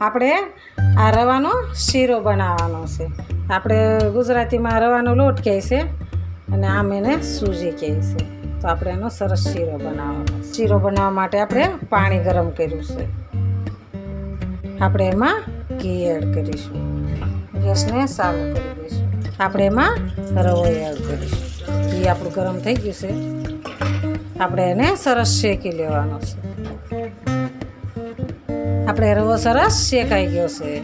આપણે આ રવાનો શીરો બનાવવાનો છે. આપણે ગુજરાતીમાં રવાનો લોટ કહે છે અને આમ એને સૂજી કહે છે. તો આપણે એનો સરસ શીરો બનાવવાનો શીરો બનાવવા માટે આપણે પાણી ગરમ કર્યું છે. આપણે એમાં ઘી એડ કરીશું. ગેસને સારું કરી દઈશું. આપણે એમાં રવો એડ કરીશું. ઘી આપણું ગરમ થઈ ગયું છે. આપણે એને સરસ શેકી લેવાનો છે. આપણે રવો સરસ શેકાઈ ગયો છે.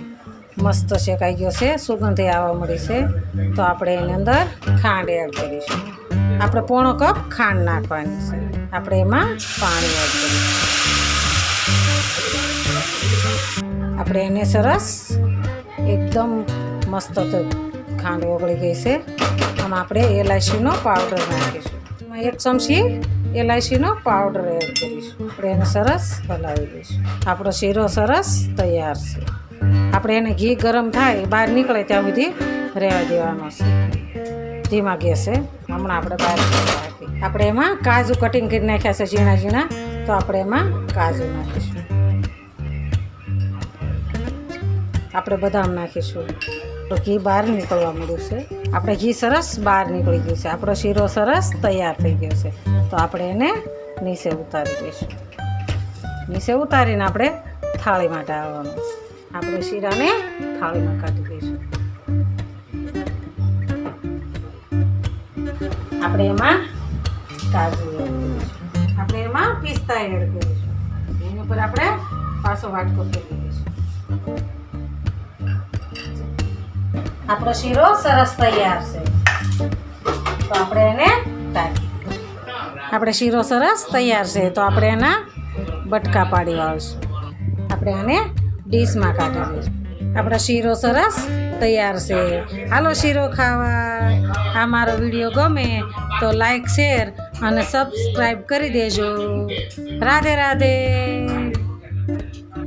મસ્ત શેકાઈ ગયો છે. સુગંધી આવવા મળી છે. તો આપણે એની અંદર ખાંડ એડ કરીશું. આપણે પોણો કપ ખાંડ નાખવાની છે. આપણે એમાં પાણી એડ કરીશું. આપણે એને સરસ એકદમ મસ્ત ખાંડ ઓગળી ગઈ છે. આમાં આપણે એલાયચીનો પાવડર નાખીશું. એક ચમચી એલાયચીનો પાવડર એડ કરીશું. આપણે એને સરસ હલાવી દઈશું. આપણો શીરો સરસ તૈયાર છે. આપણે એને ઘી ગરમ થાય બહાર નીકળે ત્યાં સુધી રહેવા દેવાનો છે. ધીમા ગેસે હમણાં આપણે બહાર આપણે એમાં કાજુ કટિંગ કરી નાખ્યા છે ઝીણા ઝીણા. તો આપણે એમાં કાજુ નાખીશું. આપણે બદામ નાખીશું. તો ઘી બહાર નીકળવા મળ્યું છે. આપણે ઘી સરસ બહાર નીકળી ગયું છે. આપણો શીરો સરસ તૈયાર થઈ ગયો છે. તો આપણે એને નીચે ઉતારી દઈશું. નીચે ઉતારીને આપણે થાળી માટે આવવાનું. આપણે શીરાને થાળીમાં કાઢી દઈશું. આપણે એમાં કાજુ આપણે એમાં પિસ્તા એડ કરીશું. એની ઉપર આપણે પાછો વાટકો કરી દઈશું. આપણો શીરો સરસ તૈયાર છે. તો આપણે એને ઢાંકી આપણે શીરો સરસ તૈયાર છે, તો આપણે એના બટકા પાડી વાળશું. આપણે આને ડીશમાં કાઢી દઈશું આપણો શીરો સરસ તૈયાર છે. હાલો શીરો ખાવા આ મારો વીડિયો ગમે તો લાઈક, શેર અને સબસ્ક્રાઈબ કરી દેજો. રાધે રાધે.